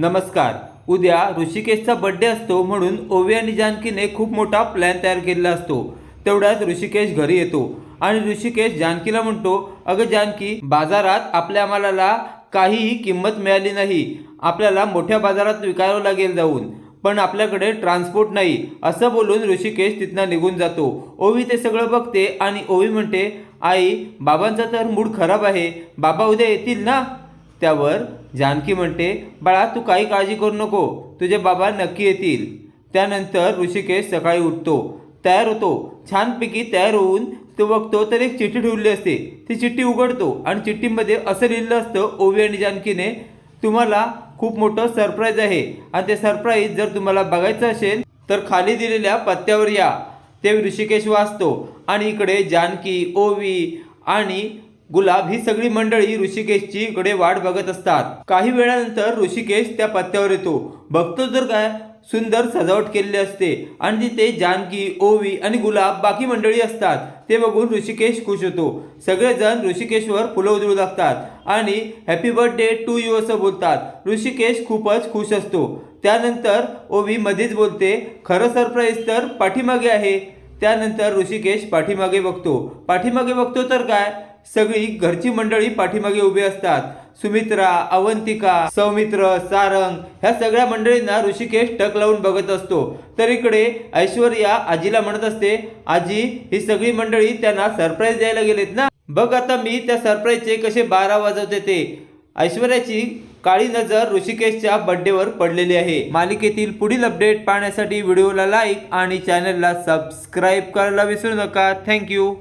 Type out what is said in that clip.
नमस्कार. उद्या ऋषिकेशचा बड्डे असतो म्हणून ओवी आणि जानकीने खूप मोठा प्लॅन तयार केलेला असतो. तेवढ्यात ऋषिकेश घरी येतो आणि ऋषिकेश जानकीला म्हणतो अगं जानकी बाजारात आपल्या मालाला काहीही किंमत मिळाली नाही. आपल्याला मोठ्या बाजारात विकावं लागेल जाऊन. पण आपल्याकडे ट्रान्सपोर्ट नाही. असं बोलून ऋषिकेश तिथनं निघून जातो. ओवी ते सगळं बघते आणि ओवी म्हणते आई बाबांचा तर मूड खराब आहे. बाबा उद्या येतील ना? त्यावर जानकी म्हणते बाळा तू काही काळजी करू नको तुझे बाबा नक्की येतील. त्यानंतर ऋषिकेश सकाळी उठतो तयार होतो. छानपैकी तयार होऊन तो बघतो तर एक चिठ्ठी ठेवली असते. ती चिठ्ठी उघडतो आणि चिठ्ठीमध्ये असं लिहिलं असतं ओवी आणि जानकीने तुम्हाला खूप मोठं सरप्राईज आहे आणि ते सरप्राईज जर तुम्हाला बघायचं असेल तर खाली दिलेल्या पत्त्यावर या. ते ऋषिकेश वाचतो आणि इकडे जानकी ओवी आणि गुलाब ही सगळी मंडळी ऋषिकेशची कडे वाट बघत असतात. काही वेळानंतर ऋषिकेश त्या पत्त्यावर येतो. बघतो तर काय सुंदर सजावट केलेली असते आणि तिथे जानकी ओवी आणि गुलाब बाकी मंडळी असतात ते बघून ऋषिकेश खुश होतो. सगळेजण ऋषिकेशवर फुलं उधळू लागतात आणि हॅपी बर्थडे टू यू असं बोलतात. ऋषिकेश खूपच खुश असतो. त्यानंतर ओवी मध्येच बोलते खरं सरप्राईज तर पाठीमागे आहे. त्यानंतर ऋषिकेश पाठीमागे बघतो. पाठीमागे बघतो तर काय? सगळी घरची मंडळी पाठीमागे उभी असतात. सुमित्रा अवंतिका सौमित्र सारंग ह्या सगळ्या मंडळींना ऋषिकेश टक लावून बघत असतो. तर इकडे ऐश्वर्या आजीला म्हणत असते आजी ही सगळी मंडळी त्यांना सरप्राईज द्यायला गेलेत ना? बघ आता मी त्या सरप्राईजचे कसे बारा वाजवते ते. ऐश्वर्याची काळी नजर ऋषिकेशच्या बर्थडेवर पडलेली आहे. मालिकेतील पुढील अपडेट पाहण्यासाठी व्हिडिओला लाईक आणि चॅनलला सबस्क्राईब करायला विसरू नका. थँक्यू